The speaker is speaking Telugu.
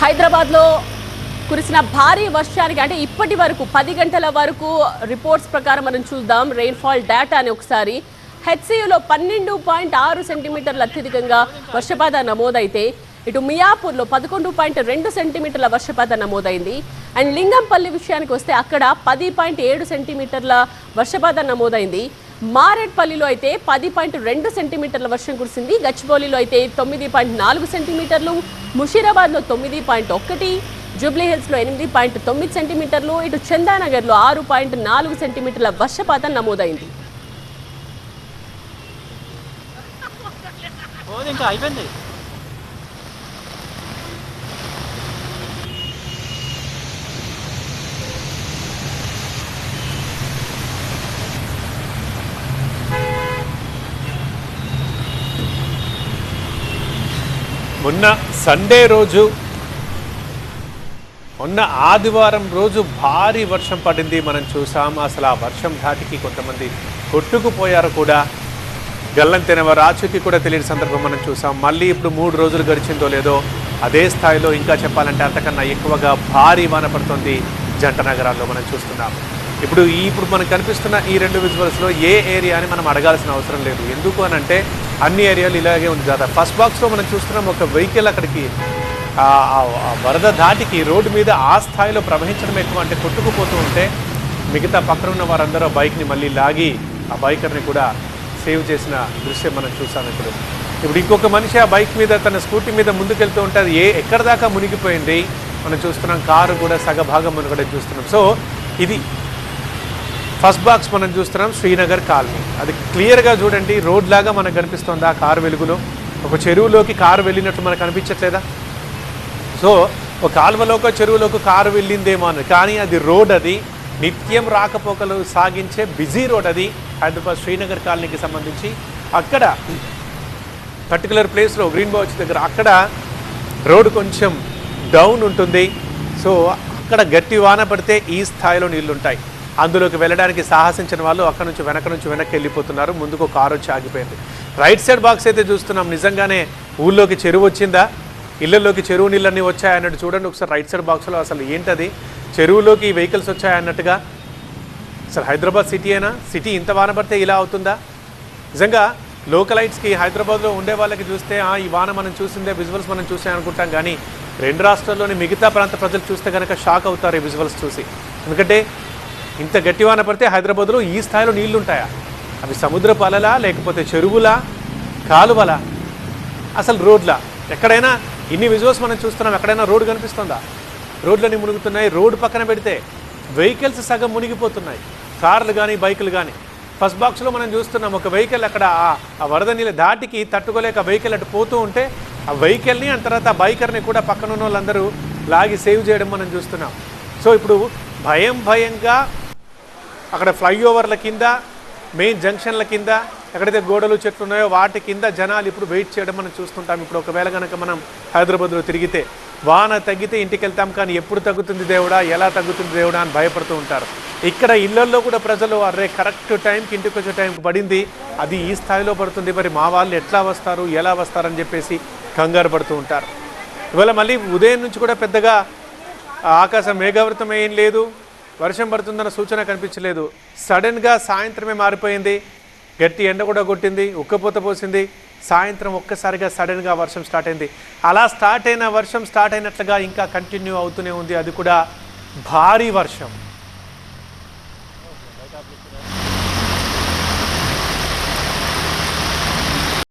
హైదరాబాద్లో కురిసిన భారీ వర్షానికి అంటే ఇప్పటి వరకు పది గంటల వరకు రిపోర్ట్స్ ప్రకారం మనం చూద్దాం. రెయిన్ఫాల్ డేటాని ఒకసారి. హెచ్సియులో పన్నెండు పాయింట్ ఆరు సెంటీమీటర్ల అత్యధికంగా వర్షపాతం నమోదైతే ఇటు మియాపూర్లో పదకొండు పాయింట్ రెండు సెంటీమీటర్ల వర్షపాతం నమోదైంది. అండ్ లింగంపల్లి విషయానికి వస్తే అక్కడ పది పాయింట్ ఏడు సెంటీమీటర్ల వర్షపాతం నమోదైంది. మారేడ్పల్లిలో అయితే పది పాయింట్ రెండు సెంటీమీటర్ల వర్షం కురిసింది. గచ్చిబౌలిలో అయితే తొమ్మిది పాయింట్ నాలుగు సెంటీమీటర్లు ముషీరాబాద్లో తొమ్మిది పాయింట్ ఒకటి జూబ్లీహిల్స్లో ఎనిమిది పాయింట్ తొమ్మిది సెంటీమీటర్లు ఇటు చందానగర్లో ఆరు పాయింట్ నాలుగు సెంటీమీటర్ల వర్షపాతం నమోదైంది. ఇంకా అయిపోయింది. మొన్న సండే రోజు మొన్న ఆదివారం రోజు భారీ వర్షం పడింది. మనం చూసాం అసలు ఆ వర్షం ధాటికి కొంతమంది కొట్టుకుపోయారు కూడా. గల్లంతెనవ రాచుకి కూడా తెలియని సందర్భం మనం చూసాం. మళ్ళీ ఇప్పుడు మూడు రోజులు గడిచిందో లేదో అదే స్థాయిలో ఇంకా చెప్పాలంటే అంతకన్నా ఎక్కువగా భారీ వాన పడుతుంది జంట నగరాల్లో మనం చూస్తున్నాం. ఇప్పుడు ఈ ఇప్పుడు మనకు కనిపిస్తున్న ఈ రెండు విజువల్స్లో ఏ ఏరియా అని మనం అడగాల్సిన అవసరం లేదు. ఎందుకు అని అంటే అన్ని ఏరియాలు ఇలాగే ఉంది కదా ఫస్ట్ బాక్స్లో మనం చూస్తున్నాం ఒక వెహికల్ అక్కడికి వరద దాటికి రోడ్డు మీద ఆ స్థాయిలో ప్రవహించడం ఎక్కువ అంటే కొట్టుకుపోతూ ఉంటే మిగతా పక్కన ఉన్న వారందరూ బైక్ని మళ్ళీ లాగి ఆ బైకర్ని కూడా సేవ్ చేసిన దృశ్యం మనం చూసాం ఇప్పుడు. ఇప్పుడు ఇంకొక మనిషి ఆ బైక్ మీద తన స్కూటీ మీద ముందుకెళ్తూ ఉంటే ఏ ఎక్కడ దాకా మునిగిపోయింది? మనం చూస్తున్నాం కారు కూడా సగభాగం మునగడం చూస్తున్నాం. సో ఇది ఫస్ట్ బాక్స్ మనం చూస్తున్నాం శ్రీనగర్ కాలనీ. అది క్లియర్గా చూడండి రోడ్ లాగా మనకు కనిపిస్తుంది ఆ కారు వెలుగులో. ఒక చెరువులోకి కారు వెళ్ళినట్టు మనకు అనిపించట్లేదా? సో ఒక కాలువలోకి చెరువులోకి కారు వెళ్ళిందేమో అని. కానీ అది రోడ్ అది. నిత్యం రాకపోకలు సాగించే బిజీ రోడ్ అది. హైదరాబాద్ శ్రీనగర్ కాలనీకి సంబంధించి అక్కడ పర్టికులర్ ప్లేస్లో గ్రీన్ బౌచ్ దగ్గర అక్కడ రోడ్ కొంచెం డౌన్ ఉంటుంది. సో అక్కడ గట్టి వాన పడితే ఈ స్థాయిలో నీళ్ళు ఉంటాయి అందులోకి వెళ్ళడానికి సాహసించిన వాళ్ళు అక్కడ నుంచి వెనక నుంచి వెనక్కి వెళ్ళిపోతున్నారు. ముందుకు కారు వచ్చి ఆగిపోయింది. రైట్ సైడ్ బాక్స్ అయితే చూస్తున్నాం. నిజంగానే ఊళ్ళోకి చెరువు వచ్చిందా? ఇళ్ళలోకి చెరువు నీళ్ళన్నీ వచ్చాయన్నట్టు చూడండి ఒకసారి. రైట్ సైడ్ బాక్స్లో అసలు ఏంటది? చెరువులోకి వెహికల్స్ వచ్చాయన్నట్టుగా అసలు హైదరాబాద్ సిటీ అయినా సిటీ ఇంత వాన పడితే ఇలా అవుతుందా? నిజంగా లోకలైట్స్కి హైదరాబాద్లో ఉండే వాళ్ళకి చూస్తే "ఆ, ఈ వాన మనం చూసిందే విజువల్స్ మనం చూసే అనుకుంటాం. కానీ రెండు రాష్ట్రాల్లోని మిగతా ప్రాంత ప్రజలు చూస్తే కనుక షాక్ అవుతారు ఈ విజువల్స్ చూసి. ఎందుకంటే ఇంత గట్టివాన పడితే హైదరాబాద్లో ఈ స్థాయిలో నీళ్ళు ఉంటాయా అవి సముద్రపు అలలా లేకపోతే చెరువులా కాలువలా? అసలు రోడ్లా? ఎక్కడైనా ఇన్ని విజువల్స్ మనం చూస్తున్నాం ఎక్కడైనా రోడ్డు కనిపిస్తుందా? రోడ్లన్నీ మునుగుతున్నాయి రోడ్డు పక్కన పెడితే వెహికల్స్ సగం మునిగిపోతున్నాయి. కార్లు కానీ బైకులు కానీ ఫస్ట్ బాక్స్లో మనం చూస్తున్నాం ఒక వెహికల్ అక్కడ ఆ- వరద నీళ్ళ దాటికి తట్టుకోలేక వెహికల్ అటు పోతూ ఉంటే ఆ వెహికల్ని ఆ తర్వాత బైకర్ని కూడా పక్కన ఉన్న వాళ్ళందరూ లాగి సేవ్ చేయడం మనం చూస్తున్నాం. సో ఇప్పుడు భయం భయంగా అక్కడ ఫ్లైఓవర్ల కింద మెయిన్ జంక్షన్ల కింద ఎక్కడైతే గోడలు చెట్లు ఉన్నాయో వాటి కింద జనాలు ఇప్పుడు వెయిట్ చేయడం మనం చూస్తుంటాం. ఇప్పుడు ఒకవేళ కనుక మనం హైదరాబాద్లో తిరిగితే వాన తగ్గితే ఇంటికి వెళ్తాం కానీ ఎప్పుడు తగ్గుతుంది దేవుడా ఎలా తగ్గుతుంది దేవుడా అని భయపడుతూ ఉంటారు. ఇక్కడ ఇళ్ళల్లో కూడా ప్రజలు అరే కరెక్ట్ టైంకి ఇంటికి వచ్చే టైంకి పడింది అది ఈ స్థాయిలో పడుతుంది మరి మా వాళ్ళు ఎట్లా వస్తారు ఎలా వస్తారని చెప్పేసి కంగారు పడుతూ ఉంటారు. ఇవాళ మళ్ళీ ఉదయం నుంచి కూడా పెద్దగా ఆకాశం మేఘావృతం ఏం లేదు వర్షం పడుతుందన్న సూచన కనిపించలేదు. సడన్గా సాయంత్రమే మారిపోయింది. గట్టి ఎండ కూడా కొట్టింది ఉక్కపోత పోసింది. సాయంత్రం ఒక్కసారిగా సడన్గా వర్షం స్టార్ట్ అయింది. అలా స్టార్ట్ అయిన వర్షం స్టార్ట్ అయినట్లుగా ఇంకా కంటిన్యూ అవుతూనే ఉంది. అది కూడా భారీ వర్షం.